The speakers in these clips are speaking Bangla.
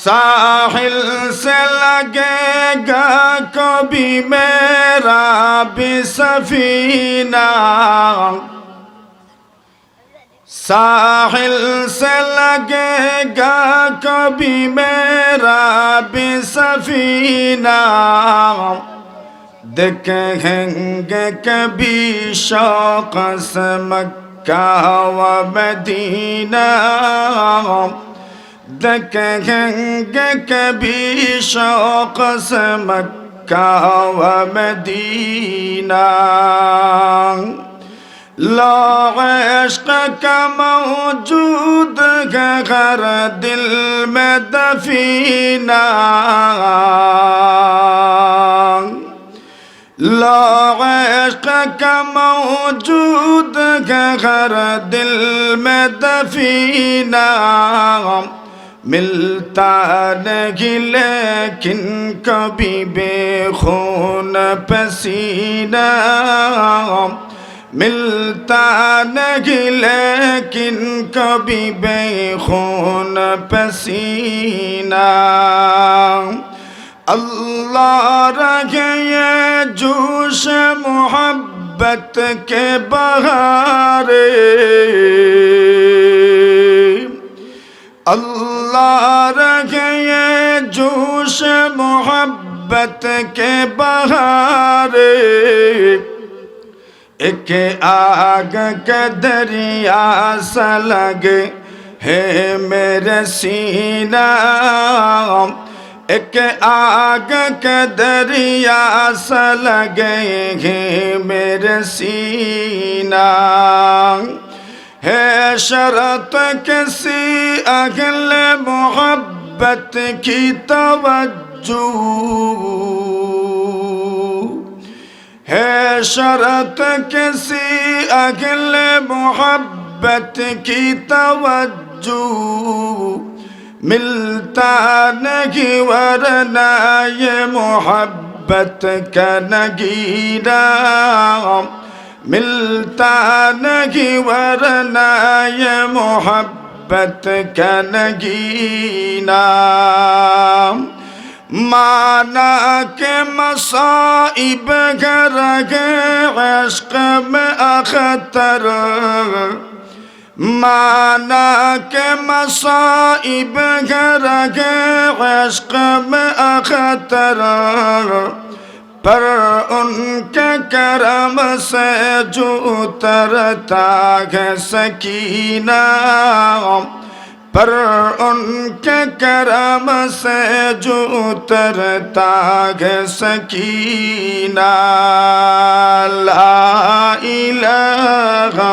साहिल से लगेगा कभी मेरा भी सफीना साहिल से लगेगा कभी मेरा भी सफीना देखेंगे कभी शौक से मक्का व मदीना مجدك گنگ بشوق سمكة ومدينة. لا عشقك موجود غر دل میں لا عشقك موجود غر دل میں ملتا نہیں لیکن کبھی بے خون پسینہ ملتا نہیں لیکن کبھی بے خون پسینہ اللہ رہے جوش محبت کے بہارے اللہ अल्लाह रखे ये जोश मोहब्बत के बहारे। एक आग के दरिया सा लगे है मेरे सीना। एक आग के दरिया सा लगे है मेरे सीना। ہے شرط کسی اگل محبت کی توجہ ہے شرط کسی اگل محبت کی توجہ ملتا نہیں ورنہ یہ محبت کا نگیرہ मिलता नहीं वरना ये मोहब्बत का नगीना माना के मसाइब घर गए इश्क में अखतर माना के मसाइब घर गए इश्क में अखतर پر ان کے کرم سے جو اترتا ہے سکینہ پر ان کے کرم سے جو اترتا ہے سکینہ لا الہ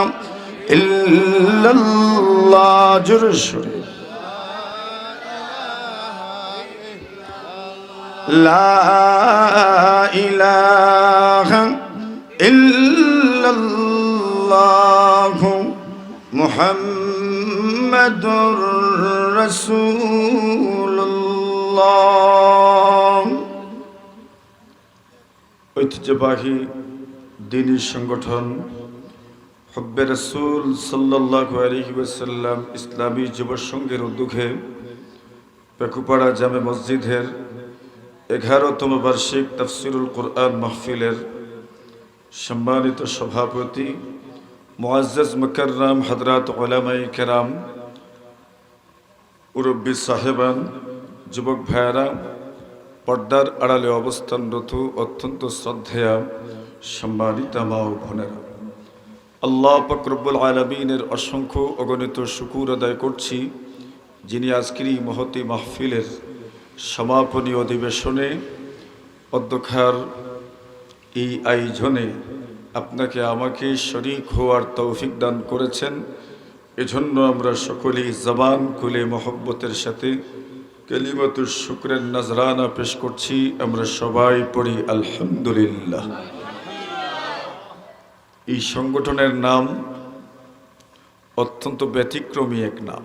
الا اللہ جرشوری لا إله إلا الله محمد رسول الله ঐতিহ্যবাহী দিনী সংগঠন হব্বে রসুল সাল্লাহ আলহি ওয়াসাল্লাম ইসলামী যুব সংঘের উদ্যোগে পেকুপাড়া জামে মসজিদের এগারোতম বার্ষিক তফসিরুল কোরআন মাহফিলের সম্মানিত সভাপতি মোয়াজ্জজ মকররাম হজরত ওলামাই কেরাম, মুরব্বী সাহেবান, যুবক ভাইয়ারা, পর্দার আড়ালে অবস্থানরত অত্যন্ত শ্রদ্ধেয়া সম্মানিতা মা ও বোনেরা। আল্লাহ ফকরবুল আলমিনের অসংখ্য অগণিত শুকুর আদায় করছি যিনি আজকের এই মহতি মাহফিলের সমাপনী অধিবেশনে অধ্যক্ষার এই আয়োজনে আপনাকে আমাকে শরিক হওয়ার তৌফিক দান করেছেন। এজন্য আমরা সকলেই জবান খুলে মহব্বতের সাথে কেলিমাতুর শুক্রের নজরানা পেশ করছি। আমরা সবাই পড়ি আলহামদুলিল্লাহ। এই সংগঠনের নাম অত্যন্ত ব্যতিক্রমী এক নাম,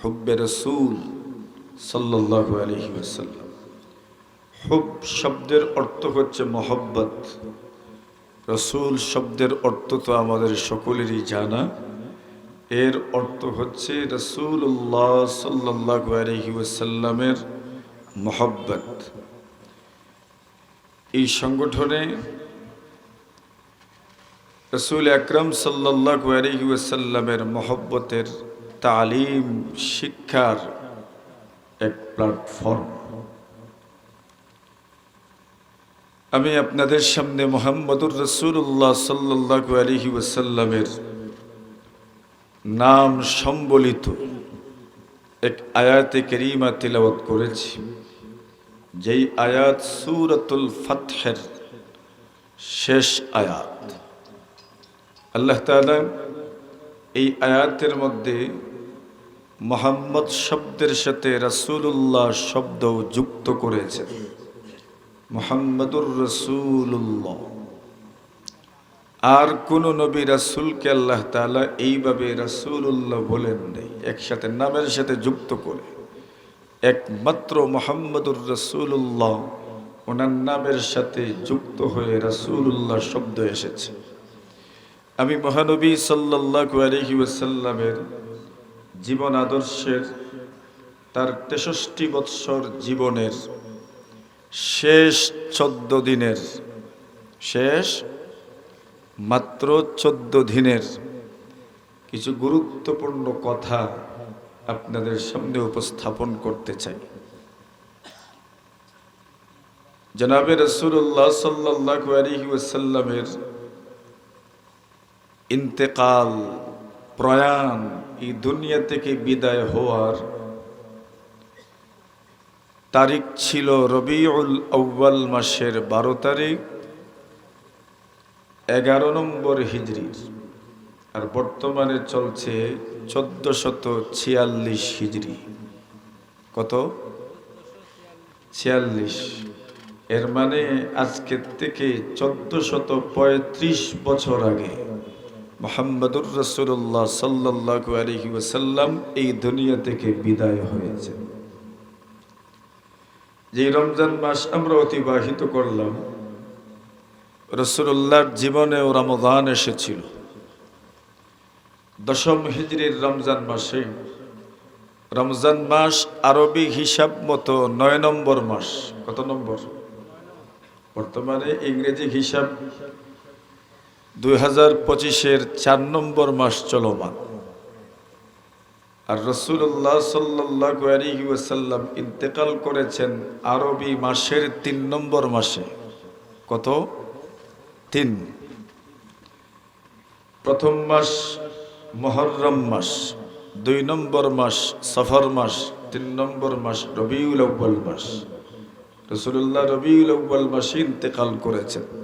হুব্বে রসুল। সাল্লাহ আলহি ওসাল্লাম হুব শব্দের অর্থ হচ্ছে মহব্বত। রসুল শব্দের অর্থ তো আমাদের সকলেরই জানা। এর অর্থ হচ্ছে রসুল্লাহ সাল্লাহ আলহি ওসাল্লামের মোহব্বত। এই সংগঠনে রসুল আকরম সাল্লাহ আলহি ওসাল্লামের মোহব্বতের তালিম, শিক্ষার এক প্ল্যাটফর্ম আমি আপনাদের সামনে মোহাম্মদুর রসুল্লাহ সাল্লাহ আলহি ওসাল্লামের নাম সম্বলিত এক আয়াতে কেরিমা তিলাবত করেছি। যেই আয়াত সুরতুল ফতহের শেষ আয়াত। আল্লাহ তালা এই আয়াতের মধ্যে মোহাম্মদ শব্দের সাথে রাসুল্লাহ শব্দ যুক্ত করেছেন মোহাম্মদুর রসুল্লাহ আর কোন নবী রাসুলকে আল্লাহ তালা এইভাবে রাসুল্লাহ বলেন নেই, একসাথে নামের সাথে যুক্ত করে। একমাত্র মোহাম্মদুর রসুল্লাহ ওনার নামের সাথে যুক্ত হয়ে রাসুল্লাহ শব্দ এসেছে। আমি মহানবী সাল্লাহ আলহি ওসাল্লামের জীবন আদর্শের, তার তেষট্টি বৎসর জীবনের, শেষ চোদ্দ দিনের, শেষ মাত্র চোদ্দ দিনের কিছু গুরুত্বপূর্ণ কথা আপনাদের সামনে উপস্থাপন করতে চাই। জনাবে রসুল্লাহ সাল্লাহ ইন্তেকাল, প্রয়াণ এই দুনিয়া থেকে বিদায় হওয়ার তারিখ ছিল রবিউল আউ্বাল মাসের বারো তারিখ, এগারো নম্বর হিজড়ির আর বর্তমানে চলছে চোদ্দ শত ছিয়াল্লিশ হিজড়ি কত? ছিয়াল্লিশ। এর মানে আজকের থেকে চোদ্দ শত পঁয়ত্রিশ বছর আগে। মোহাম্মদুর রসুল্লাহ সাল্লাহ আলহি ওসাল্লাম এই দুনিয়া থেকে বিদায় হয়েছে। যে রমজান মাস আমরা অতিবাহিত করলাম রসুল্লাহর জীবনেও রমজান এসেছিল। দশম হিজড়ির রমজান মাসে, রমজান মাস আরবি হিসাব মতো নয় নম্বর মাস। কত নম্বর? বর্তমানে ইংরেজি হিসাব দুই হাজার পঁচিশের চার নম্বর মাস চলমান। আর রসুল্লাহ সাল্লাহ আলহি ওসাল্লাম ইন্তেকাল করেছেন আরবি মাসের তিন নম্বর মাসে। কত? তিন। প্রথম মাস মহরম মাস, দুই নম্বর মাস সফর মাস, তিন নম্বর মাস রবিউল আব্বাল মাস। রসুল্লাহ রবিউল আব্বাল মাসে ইন্তেকাল করেছেন।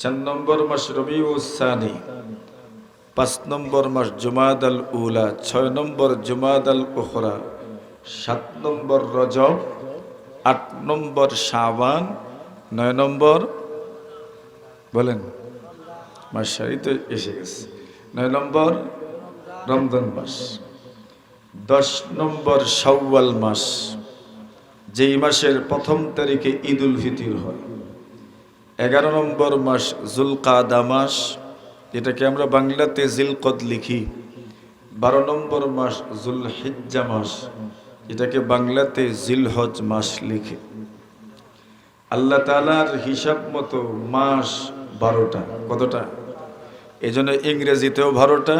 চার নম্বর মাস রবিউসানি পাঁচ নম্বর মাস জুমাদ আল উলা, ছয় নম্বর জুমাদ আল উখরা, সাত নম্বর রজব, আট নম্বর শাবান, নয় নম্বর, বলেন মাসারি তো এসে গেছে। নয় নম্বর রমজান মাস, দশ নম্বর শাওয়াল মাস, যেই মাসের প্রথম তারিখে ঈদ উল ফিতির হয়। এগারো নম্বর মাস জুলকাদা মাস, যেটাকে আমরা বাংলাতে জিলকদ লিখি। বারো নম্বর মাস জুল হিজ্জা মাস এটাকে বাংলাতে জিলহজ মাস লিখে। আল্লাহ তালার হিসাব মতো মাস বারোটা, কতটা? এই জন্য ইংরেজিতেও বারোটা,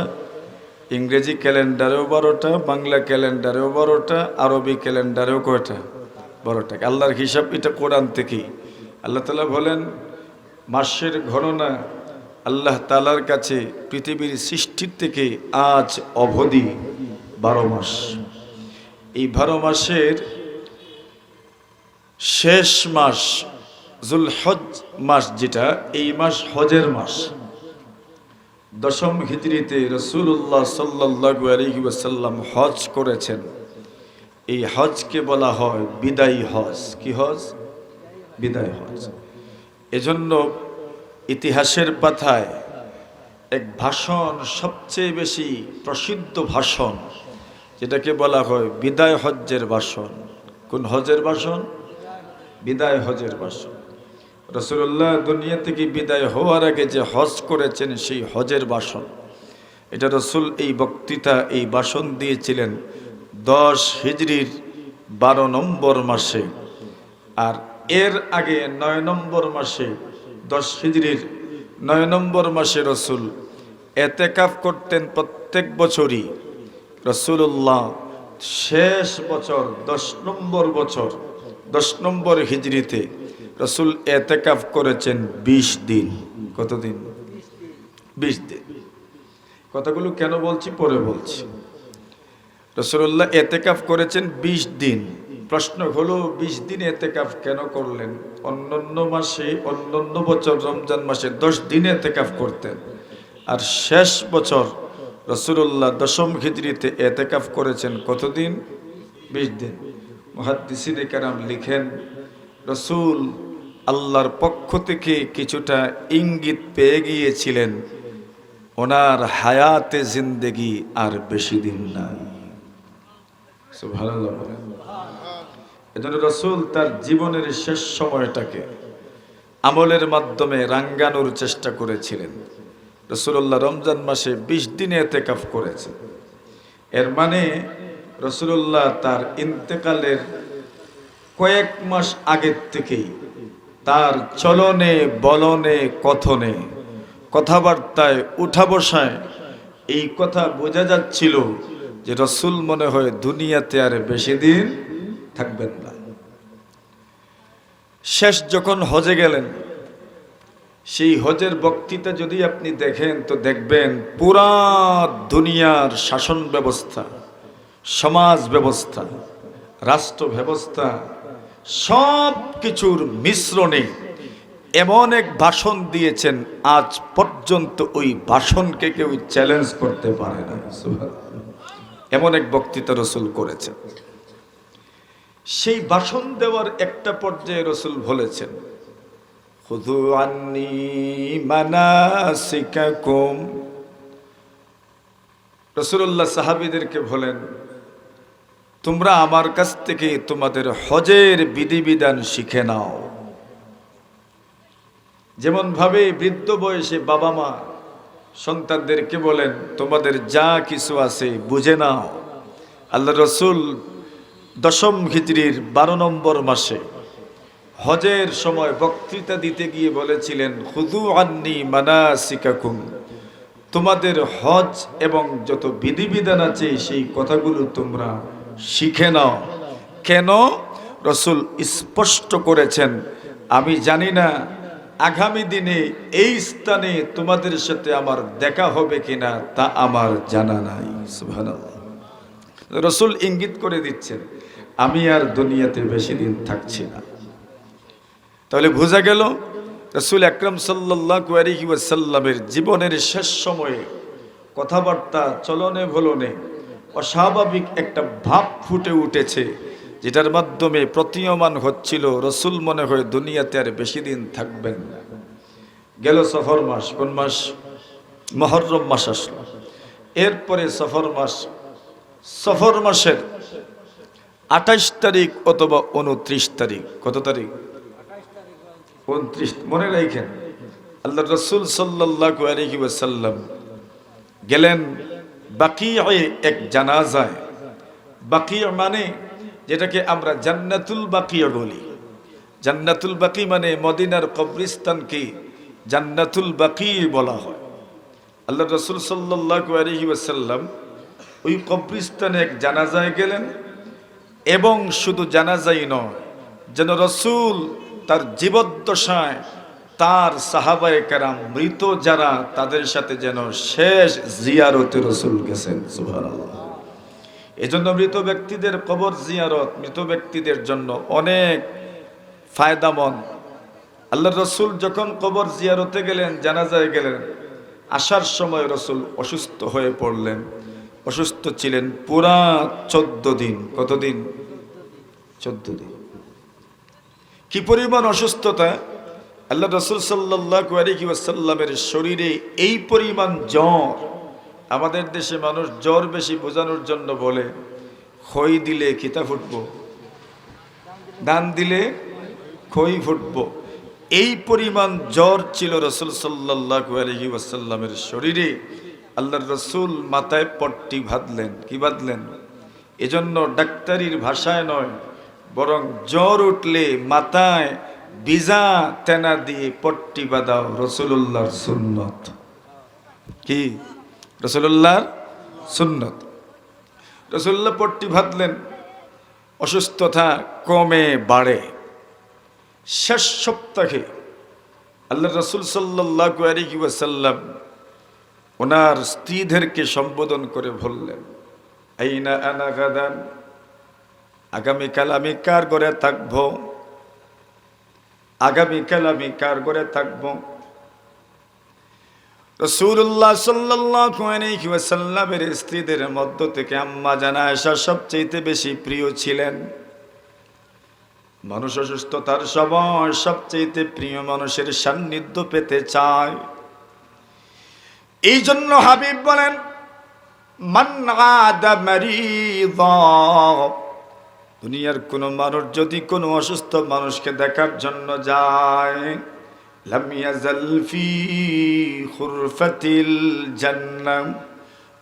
ইংরেজি ক্যালেন্ডারেও বারোটা, বাংলা ক্যালেন্ডারেও বারোটা, আরবি ক্যালেন্ডারেও কয়টা? বারোটা আল্লাহর হিসাব এটা কোরআন থেকেই। আল্লাহ তালা বলেন মাসের গণনা আল্লাহ তালার কাছে পৃথিবীর সৃষ্টির থেকে আজ অবধি বারো মাস। এই বারো মাসের শেষ মাস জুল হজ মাস যেটা, এই মাস হজের মাস। দশম হিজড়িতে রসুল্লাহ সাল্লাহু আলহি ওয়াসাল্লাম হজ করেছেন। এই হজকে বলা হয় বিদায়ী হজ। কি হজ? বিদায় হজ। এজন্য ইতিহাসের পাথায় এক ভাষণ সবচেয়ে বেশি প্রসিদ্ধ ভাষণ, যেটাকে বলা হয় বিদায় হজ্জের ভাষণ। কোন হজের ভাষণ? বিদায় হজের ভাষণ। রসুল্লাহ দুনিয়া থেকে বিদায় হওয়ার আগে যে হজ করেছেন সেই হজের ভাষণ। এটা রসুল এই বক্তৃতা, এই ভাষণ দিয়েছিলেন দশ হিজড়ির বারো নম্বর মাসে। আর এর আগে নয় নম্বর মাসে, দশ হিজড়ির নয় নম্বর মাসে রসুল এতে এতেকাফ করতেন প্রত্যেক বছরই। রসুল্লাহ শেষ বছর, দশ নম্বর বছর, দশ নম্বর হিজড়িতে রসুল এতেকাফ করেছেন বিশ দিন। কতদিন? বিশ দিন। কথাগুলো কেন বলছি? পরে বলছি। রসুল্লাহ এতেকাফ করেছেন বিশ দিন। প্রশ্ন হলো, বিশ দিন এতেকাফ কেন করলেন? অন্যান্য মাসে, অন্যান্য বছর, রমজান মাসে দশ দিন এতেকাফ করতেন। আর শেষ বছর রসুল্লাহ দশম খিচড়িতে এতেকাফ করেছেন কতদিন? বিশ দিন। মহাদ্দিসিনে কারাম লিখেন, রসুল আল্লাহর পক্ষ থেকে কিছুটা ইঙ্গিত পেয়ে গিয়েছিলেন, ওনার হায়াতে জিন্দেগি আর বেশি দিন নাই। বলেন। এজন্য রসুল তার জীবনের শেষ সময়টাকে আমলের মাধ্যমে রাঙ্গানোর চেষ্টা করেছিলেন। রসুল্লাহ রমজান মাসে বিশ দিনে এতেকাফ করেছেন। এর মানে রসুল্লাহ তার ইন্তেকালের কয়েক মাস আগের থেকেই তার চলনে, বলনে, কথনে, কথাবার্তায় উঠা বসায় এই কথা বোঝা যাচ্ছিল যে রসুল মনে হয় দুনিয়াতে আর বেশি দিন থাকবেন না। শেষ যখন হজে গেলেন, সেই হজের বক্তৃতা যদি আপনি দেখেন, তো দেখবেন পুরা দুনিয়ার শাসন ব্যবস্থা, সমাজ ব্যবস্থা, রাষ্ট্র ব্যবস্থা, সব কিছুর মিশ্রণে এমন এক ভাষণ দিয়েছেন, আজ পর্যন্ত ওই ভাষণকে কেউ চ্যালেঞ্জ করতে পারে না। এমন এক বক্তৃতা রসুল করেছেন। সেই বাসন দেওয়ার একটা পর্যায়ে রসুল বলেছেন খুদু আন্নি মানাসিকাকুম। রসুল্লাহ সাহাবিদেরকে বলেন, তোমরা আমার কাছ থেকে তোমাদের হজের বিধিবিধান শিখে নাও। যেমন ভাবে বৃদ্ধ বয়সে বাবা মা সন্তানদেরকে বলেন, তোমাদের যা কিছু আছে বুঝে নাও। আল্লাহ রসুল দশম খিচড়ির বারো নম্বর মাসে। হজের সময় বক্তৃতা দিতে গিয়ে বলেছিলেন হুদু আন্নি মানাসিকাকুম। তোমাদের হজ এবং যত বিধিবিধান আছে, সেই কথাগুলো তোমরা শিখে নাও। কেন? রসুল স্পষ্ট করেছেন, আমি জানি না আগামী দিনে এই স্থানে তোমাদের সাথে আমার দেখা হবে কিনা তা আমার জানা নাই। রসুল ইঙ্গিত করে দিচ্ছেন আমি আর দুনিয়াতে বেশি দিন থাকছি না। তাহলে বোঝা গেল, রসুল আকরম আলহি ওয়াসাল্লামের জীবনের শেষ সময়ে কথাবার্তা চলনে ভলনে অস্বাভাবিক একটা ভাব ফুটে উঠেছে, যেটার মাধ্যমে প্রতীয়মান হচ্ছিল রসুল মনে হয় দুনিয়াতে আর বেশি দিন থাকবেন না। গেল সফর মাস, কোন মাস? মহরম মাস আসলো। এরপরে সফর মাস, সফর মাসের আঠাইশ তারিখ অথবা উনত্রিশ তারিখ। কত তারিখ? উনত্রিশ। মনে রাখেন আল্লাহ রসুল সাল্লাহ গেলেন বাকিয়ে এক জানাজায়। বাকি মানে যেটাকে আমরা জান্নাতুল বাকিয়া বলি। জান্নাতুল বাকি মানে মদিনার কবরিস্তানকে জান্নাতুল বাকি বলা হয়। আল্লাহ রসুল সাল্লাহ আলহি ওই কবরিস্তানে এক জানাজায় গেলেন। এবং শুধু জানাজাই নয়, যেন রসুল তার জীবদ্দশায় তার সাহাবায়ে কেরাম মৃত যারা, তাদের সাথে যেন শেষ জিয়ারতে রসুল গেছেন, সুবহানাল্লাহ। এজন্য মৃত ব্যক্তিদের কবর জিয়ারত, মৃত ব্যক্তিদের জন্য অনেক ফায়দামন আল্লাহ রসুল যখন কবর জিয়ারতে গেলেন, জানাজায় গেলেন, আসার সময় রসুল অসুস্থ হয়ে পড়লেন। অসুস্থ ছিলেন পুরা চোদ্দ দিন। কতদিন চোদ্দ দিন। কি পরিমাণ অসুস্থতা? আল্লাহ রসুল সাল্লাহ শরীরে এই পরিমাণ জ্বর আমাদের দেশে মানুষ জ্বর বেশি বোঝানোর জন্য বলে, খই দিলে খিতা ফুটব, দান দিলে খই ফুটব। এই পরিমাণ জ্বর ছিল রসুল সাল্লাহ আলহি ওয়াসাল্লামের শরীরে। আল্লাহর রসুল মাথায় পট্টি বাঁধলেন। কি বাঁধলেন? এজন্য ডাক্তারির ভাষায় নয়, বরং জ্বর উঠলে মাথায় বিজা তেনা দিয়ে পট্টি বাঁধাও রসুল্লাহর সুন্নত। কি? রসুল্লাহর সুন্নত। রসুল্লাহ পট্টি বাঁধলেন, অসুস্থতা কমে বাড়ে। শেষ সপ্তাহে আল্লাহ রসুল সাল্লাহ আলহি ওয়াসাল্লাম ওনার স্ত্রীদেরকে সম্বোধন করে বললেন, আইনা আনা গাদান আগামীকাল আমি কার ঘরে থাকব? আগামীকাল আমি কার ঘরে থাকব? রসুল্লাহ সাল্লামের স্ত্রীদের মধ্য থেকে আম্মা জানা আসা সবচেয়ে বেশি প্রিয় ছিলেন। মানুষ অসুস্থতার সময় সবচেয়ে প্রিয় মানুষের সান্নিধ্য পেতে চায়। এই জন্য হাবিব বলেন দুনিয়ার কোনো মানুষ যদি কোনো অসুস্থ মানুষকে দেখার জন্য যায়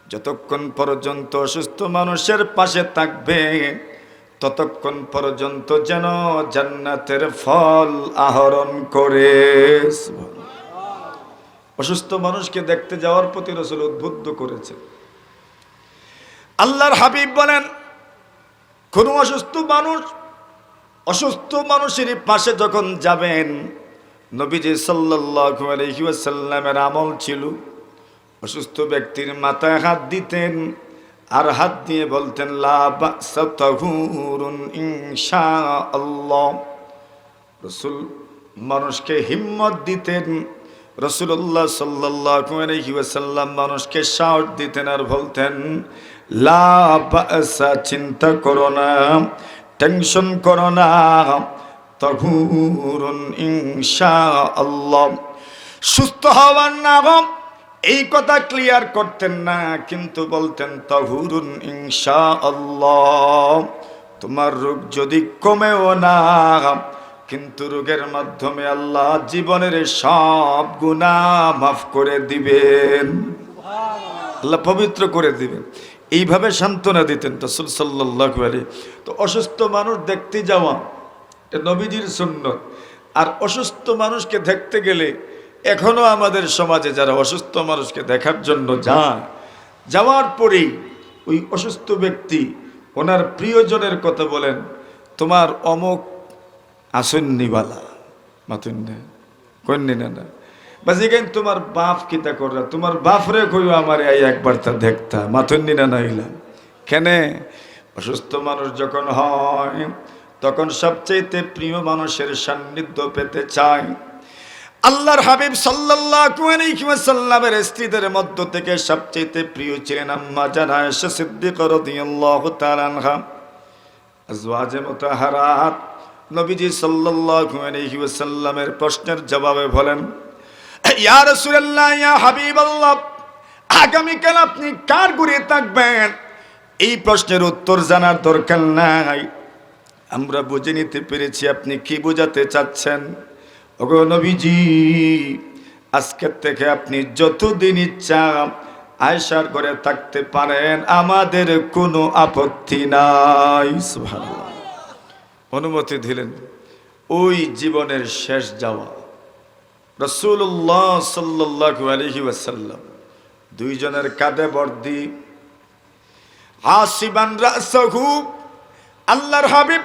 যতক্ষণ পর্যন্ত অসুস্থ মানুষের পাশে থাকবে, ততক্ষণ পর্যন্ত যেন জান্নাতের ফল আহরণ করে। অসুস্থ মানুষকে দেখতে যাওয়ার প্রতি রসুল উদ্বুদ্ধ করেছে। আল্লাহর হাবিব বলেন, কোন অসুস্থ মানুষ, অসুস্থ মানুষের পাশে যখন যাবেন, নবীজি ওয়াসাল্লামের আমল ছিল, অসুস্থ ব্যক্তির মাথায় হাত দিতেন আর হাত দিয়ে বলতেন রসুল মানুষকে হিম্মত দিতেন রসুল্লাহ ওয়াসাল্লাম মানুষকে সাহস দিতেন আর বলতেন, লা বাসা চিন্তা করো না টেনশন করো না, তহুরুন ইনশাআল্লাহ। সুস্থ হওয়ার নাম এই কথা ক্লিয়ার করতেন না, কিন্তু বলতেন, তহুরুন ইনশা আল্লাহ তোমার রোগ যদি কমেও না কিন্তু রোগের মাধ্যমে আল্লাহ জীবনের সব গুণা মাফ করে দিবেন। আল্লাহ পবিত্র করে দিবেন। এইভাবে সান্ত্বনা দিতেন রসুল সাল্লাহ আলী তো অসুস্থ মানুষ দেখতে যাওয়া, এটা নবীজির সুন্নত। আর অসুস্থ মানুষকে দেখতে গেলে এখনও আমাদের সমাজে যারা অসুস্থ মানুষকে দেখার জন্য যায়, যাওয়ার পরেই ওই অসুস্থ ব্যক্তি ওনার প্রিয়জনের কথা বলেন, তোমার অমুক আসন্নিবালা মাতুন কন্যা না না। বা যেখানে তোমার বাপ কিতা কররা? তোমার বাপরে কইও আমার এই একবার তা দেখতা মাথন্নি না নাইলাম কেনে? অসুস্থ মানুষ যখন হয়, তখন সবচেয়ে প্রিয় মানুষের সান্নিধ্য পেতে চায়। আল্লাহর হাবিব ওয়াসাল্লামের স্ত্রীদের মধ্য থেকে সবচেয়ে প্রিয় ছিলেন আম্মা জানা আয়েশা সিদ্দিকা রাদিয়াল্লাহু তাআলা আজওয়াজে মুতাহারাত। নবীজি সাল্লাল্লাহু আলাইহি প্রশ্নের জবাবে বলেন আগামীকাল আপনি কার ঘুরে থাকবেন? এই প্রশ্নের উত্তর জানার দরকার নাই। আমরা বুঝে নিতে পেরেছি আপনি কি বোঝাতে চাচ্ছেন। নবীজি, আজকের থেকে আপনি যতদিন ইচ্ছা আয়সার ঘরে থাকতে পারেন, আমাদের কোনো আপত্তি নাই। সুবহানাল্লাহ। অনুমতি দিলেন, ওই জীবনের শেষ যাওয়া। রসুল্লাহ সাল্লাহ আলহি ওয়াসাল্লাম দুইজনের কাঁধে বর্দি, হাসিবান রাসহু, আল্লাহর হাবিব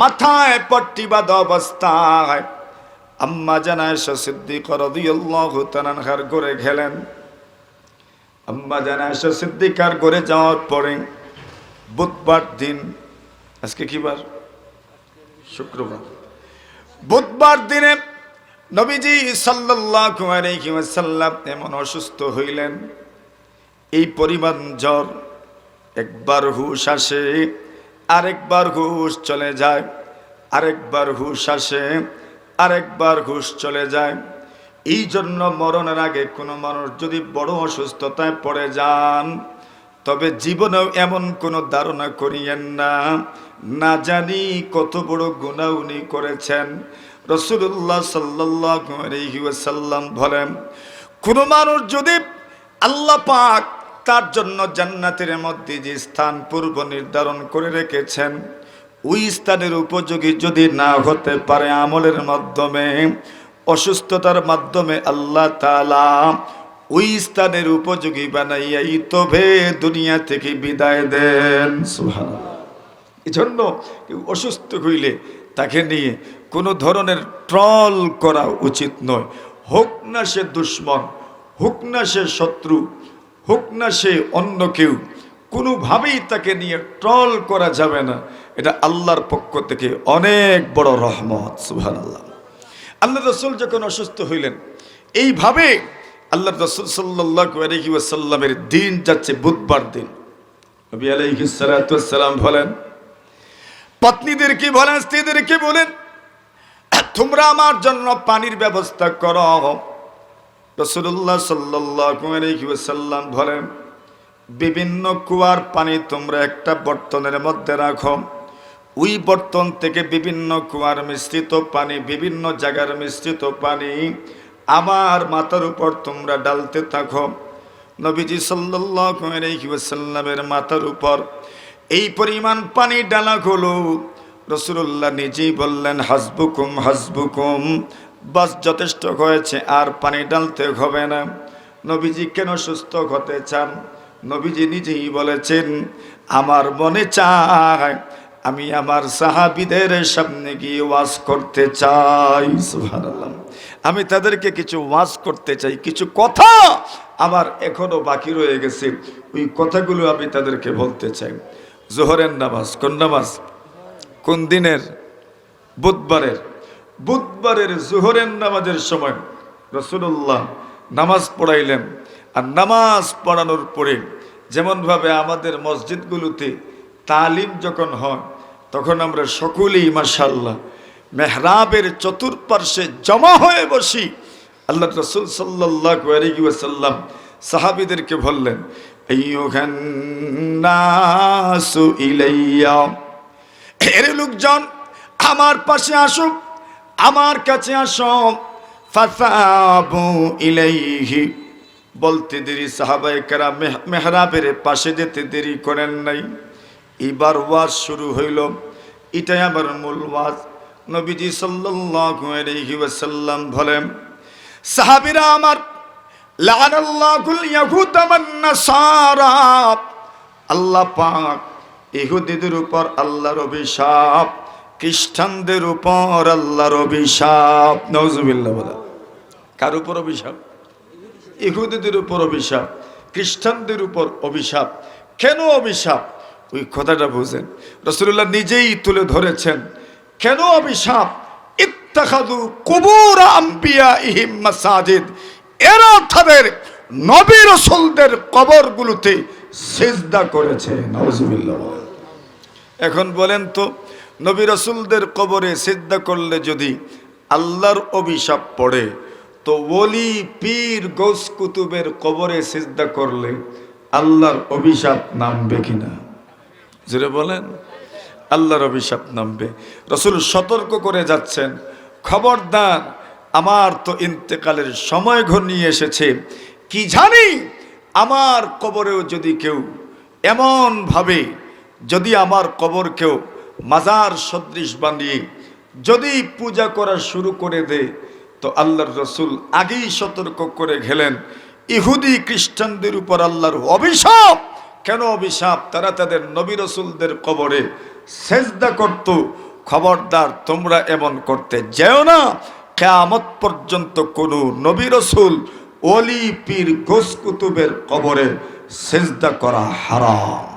মাথায় পট্টি বাঁধা অবস্থায় আম্মা জানায় সিদ্দিক তাআলার ঘরে গেলেন। আম্মা জানায় সিদ্দিকার ঘরে যাওয়ার পরে বুধবার দিন, আজকে কি বার? শুক্রবার। বুধবার দিনে নবীজি সাল্লাল্লাহু আলাইহি এমন অসুস্থ হইলেন, এই পরিমাণ জ্বর, একবার হুশ আসে, আরেকবার হুশ চলে যায়, আরেকবার হুশ আসে, আরেকবার হুশ চলে যায়। এই জন্য মরণের আগে কোনো মানুষ যদি বড় অসুস্থতায় পড়ে যান তবে জীবনেও এমন কোনো ধারণা করিয়েন না। না জানি কত বড় গুণা উনি করেছেন। রসুল্লাহ সাল্লাহ সাল্লাম বলেন, কোনো মানুষ যদি আল্লাহ পাক তার জন্য জান্নাতের মধ্যে যে স্থান পূর্ব নির্ধারণ করে রেখেছেন, ওই স্থানের উপযোগী যদি না হতে পারে আমলের মাধ্যমে, অসুস্থতার মাধ্যমে আল্লাহ তালা ওই স্থানের উপযোগী বানাইয়াই তবে দুনিয়া থেকে বিদায় দেন। এজন্য অসুস্থ হইলে তাকে নিয়ে কোনো ধরনের ট্রল করা উচিত নয়। হোক না সে দুশ্মন, হোক না সে শত্রু, হোক না সে অন্য কেউ, কোনোভাবেই তাকে নিয়ে ট্রল করা যাবে না। এটা আল্লাহর পক্ষ থেকে অনেক বড় রহমত সুহান আল্লাহ আল্লাহ রসুল যখন অসুস্থ হইলেন, এইভাবে আল্লাহ রসুল সাল্লাহ আলহি দিন যাচ্ছে বুধবার দিন। নবী বলেন পত্নীদেরকে বলেন স্ত্রীদেরকে বলেন? তোমরা আমার জন্য পানির ব্যবস্থা করো। রসুল্লাহ সাল্লাম বলেন, বিভিন্ন কুয়ার পানি তোমরা একটা বর্তনের মধ্যে রাখো। ওই বর্তন থেকে বিভিন্ন কুয়ার মিশ্রিত পানি, বিভিন্ন জায়গার মিশ্রিত পানি আমার মাথার উপর তোমরা ডালতে থাকো। নবীজি সাল্লামের মাথার উপর এই পরিমাণ পানি ডালা হলো রসুল্লাহ নিজেই বললেন, হাসবুকুম হাসবুকুম, বাস যথেষ্ট হয়েছে, আর পানি ডালতে হবে না। নবীজি কেন সুস্থ হতে চান? নবীজি নিজেই বলেছেন, আমার মনে চায়, আমি আমার সাহাবিদের সামনে গিয়ে ওয়াজ করতে চাই। আমি তাদেরকে কিছু ওয়াজ করতে চাই, কিছু কথা আমার এখনও বাকি রয়ে গেছে। ওই কথাগুলো আমি তাদেরকে বলতে চাই। জোহরের নামাজ কোন নামাজ? কোন দিনের? বুধবারের। বুধবারের জোহরের নামাজের সময় রসুল্লাহ নামাজ পড়াইলেন। আর নামাজ পড়ানোর পরে যেমনভাবে আমাদের মসজিদগুলোতে তালিম যখন হয়, তখন আমরা সকলেই মাসাল্লাহ মেহরাবের চতুর্পার্শ্বে জমা হয়ে বসি। আল্লাহ রসুল সাল্লাহ সাহাবিদেরকে বললেন এর লোকজন, আমার পাশে আসুক আমার কাছে আসো। ইলাইহি। বলতে দেরি সাহাবাই কারা মেহরাবের পাশে যেতে দেরি করেন নাই। এবার ওয়াজ শুরু হইল। এটাই আমার মূল ওয়াজ। নবীজি ওয়াসাল্লাম বলেন, সাহাবীরা আমার আল্লাহ পাক ইহুদিদের উপর আল্লাহর অভিশাপ, খ্রিস্টানদের উপর আল্লাহর অভিশাপ। নজুবিল্লাহ বলা কার উপর অভিশাপ? ইহুদিদের উপর অভিশাপ, খ্রিস্টানদের উপর অভিশাপ। কেন অভিশাপ? ওই কথাটা বুঝেন। রসুল্লাহ নিজেই তুলে ধরেছেন। কেন অভিশাপ? ইত্তাখাদু কুবুর আম্বিয়া ইহিম মাসাজিদ। এরা তাদের নবী রসুলদের কবরগুলোতে সেজদা করেছে। এখন বলেন তো, নবী রসুলদের কবরে সিদ্ধা করলে যদি আল্লাহর অভিশাপ পড়ে, তো ওলি পীর গোস কুতুবের কবরে সিদ্ধা করলে আল্লাহর অভিশাপ নামবে কিনা? যেটা বলেন। আল্লাহর অভিশাপ নামবে। রসুল সতর্ক করে যাচ্ছেন। খবরদার, আমার তো ইন্তেকালের সময় ঘনিয়ে এসেছে। কি জানি, আমার কবরেও যদি কেউ এমনভাবে যদি আমার কবর কেউ মাজার সদৃশ বানিয়ে, যদি পূজা করা শুরু করে দে, তো আল্লাহর রসুল আগেই সতর্ক করে গেলেন। ইহুদি খ্রিস্টানদের উপর আল্লাহর অভিশাপ! কেন অভিশাপ? তারা তাদের নবী রসুলদের কবরে সেজদা করত। খবরদার তোমরা এমন করতে যেও না। কেয়ামত পর্যন্ত কোনো নবী রসুল অলি পীর গোস কুতুবের কবরে সেজদা করা হারাম।